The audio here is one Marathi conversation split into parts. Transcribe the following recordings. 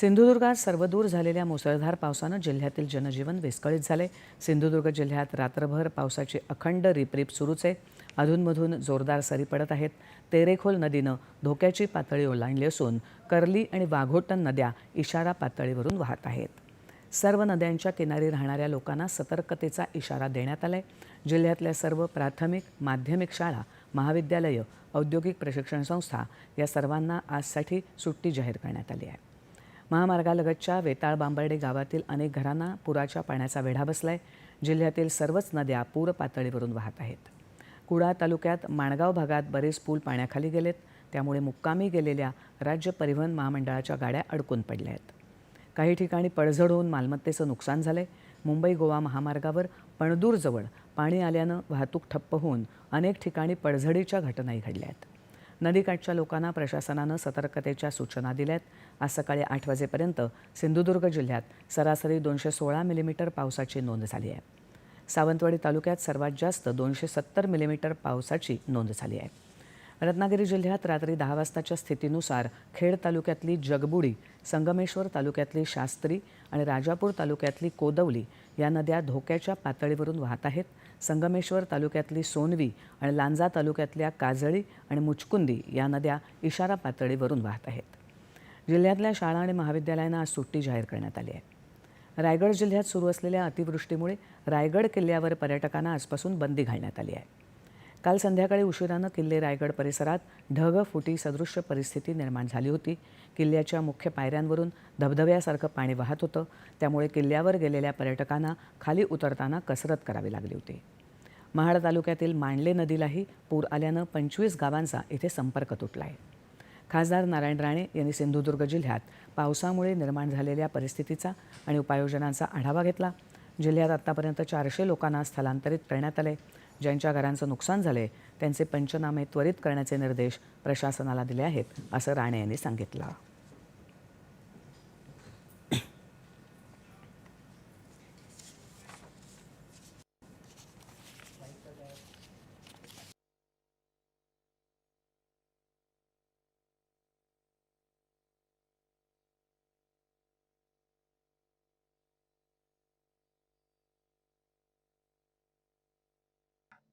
सिंधुदुर्गात सर्वदूर झालेल्या मुसळधार पावसानं जिल्ह्यातील जनजीवन विस्कळीत झाले सिंधुदुर्ग जिल्ह्यात रात्रभर पावसाची अखंड रिपरिप सुरूच आहे. अधूनमधून जोरदार सरी पडत आहेत. तेरेखोल नदीनं धोक्याची पातळी ओलांडली असून कर्ली आणि वाघोटन नद्या इशारा पातळीवरून वाहत आहेत. सर्व नद्यांच्या किनारी राहणाऱ्या लोकांना सतर्कतेचा इशारा देण्यात आलाय. जिल्ह्यातल्या सर्व प्राथमिक माध्यमिक शाळा महाविद्यालयं औद्योगिक प्रशिक्षण संस्था या सर्वांना आजसाठी सुट्टी जाहीर करण्यात आली आहे. महामार्गालगतच्या वेताळ बांबर्डे गावातील अनेक घरांना पुराच्या पाण्याचा वेढा बसलाय. जिल्ह्यातील सर्वच नद्या पूर पातळीवरून वाहत आहेत. कुडा तालुक्यात माणगाव भागात बरेच पूल पाण्याखाली गेलेत. त्यामुळे मुक्कामी गेलेल्या राज्य परिवहन महामंडळाच्या गाड्या अडकून पडल्या आहेत. काही ठिकाणी पडझड होऊन मालमत्तेचं नुकसान झालंय. मुंबई गोवा महामार्गावर पणदूरजवळ पाणी आल्यानं वाहतूक ठप्प होऊन अनेक ठिकाणी पडझडीच्या घटनाही घडल्या आहेत. नदीकाठच्या लोकांना प्रशासनानं सतर्कतेच्या सूचना दिल्यात. आज सकाळी आठ वाजेपर्यंत सिंधुदुर्ग जिल्ह्यात सरासरी दोनशे सोळा मिलीमीटर पावसाची नोंद झाली आहे. सावंतवाडी तालुक्यात सर्वात जास्त दोनशे सत्तर मिलीमीटर पावसाची नोंद झाली आहे. रत्नागिरी जिल्ह्यात रात्री दहा वाजताच्या स्थितीनुसार खेड तालुक्यातली जगबुडी संगमेश्वर तालुक्यातली शास्त्री आणि राजापूर तालुक्यातली कोदवली या नद्या धोक्याच्या पातळीवरून वाहत आहेत. संगमेश्वर तालुक्यातली सोनवी आणि लांजा तालुक्यातल्या काजळी आणि मुचकुंदी या नद्या इशारा पातळीवरून वाहत आहेत. जिल्ह्यातल्या शाळा आणि महाविद्यालयांना आज सुट्टी जाहीर करण्यात आली आहे. रायगड जिल्ह्यात सुरू असलेल्या अतिवृष्टीमुळे रायगड किल्ल्यावर पर्यटकांना आजपासून बंदी घालण्यात आली आहे. काल संध्याकाळी उशिरानं किल्ले रायगड परिसरात ढग फुटी सदृश्य परिस्थिती निर्माण झाली होती. किल्ल्याच्या मुख्य पायऱ्यांवरून धबधब्यासारखं पाणी वाहत होतं. त्यामुळे किल्ल्यावर गेलेल्या पर्यटकांना खाली उतरताना कसरत करावी लागली होती. महाड तालुक्यातील मांडले नदीलाही पूर आल्यानं पंचवीस गावांचा इथे संपर्क तुटला आहे खासदार नारायण राणे यांनी सिंधुदुर्ग जिल्ह्यात पावसामुळे निर्माण झालेल्या परिस्थितीचा आणि उपाययोजनांचा आढावा घेतला. जिल्ह्यात आत्तापर्यंत चारशे लोकांना स्थलांतरित करण्यात आले ज्यांच्या घरांचं नुकसान झाले त्यांचे पंचनामे त्वरित करण्याचे निर्देश प्रशासनाला दिले आहेत असं राणे यांनी सांगितलं.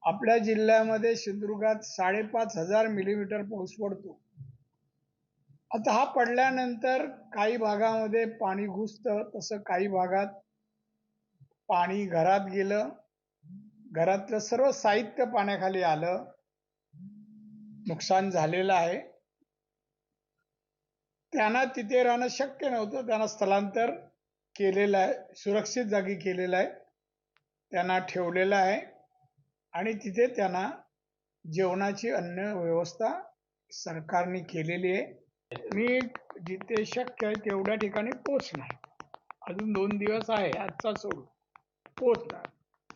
आपल्या जिल्ह्यामध्ये सिंधुदुर्गात साडेपाच हजार मिलीमीटर पाऊस पडतो. आता हा पडल्यानंतर काही भागामध्ये पाणी घुसतं तसं काही भागात पाणी घरात गेलं. घरातलं सर्व साहित्य पाण्याखाली आलं. नुकसान झालेलं आहे. त्यांना तिथे राहणं शक्य नव्हतं. त्यांना स्थलांतर केलेलं आहे सुरक्षित जागी केलेलं आहे. त्यांना ठेवलेलं आहे. आणि तिथे त्यांना जेवणाची अन्न व्यवस्था सरकारने केलेली आहे. मी जिथे शक्य आहे तेवढ्या ठिकाणी पोचणार अजून दोन दिवस आहे आजचा सोडून. पोचणार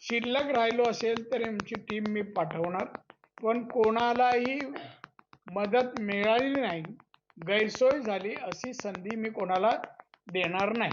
शिल्लक राहिलो असेल तर आमची टीम मी पाठवणार. पण कोणालाही मदत मिळाली नाही गैरसोय झाली अशी संधी मी कोणाला देणार नाही.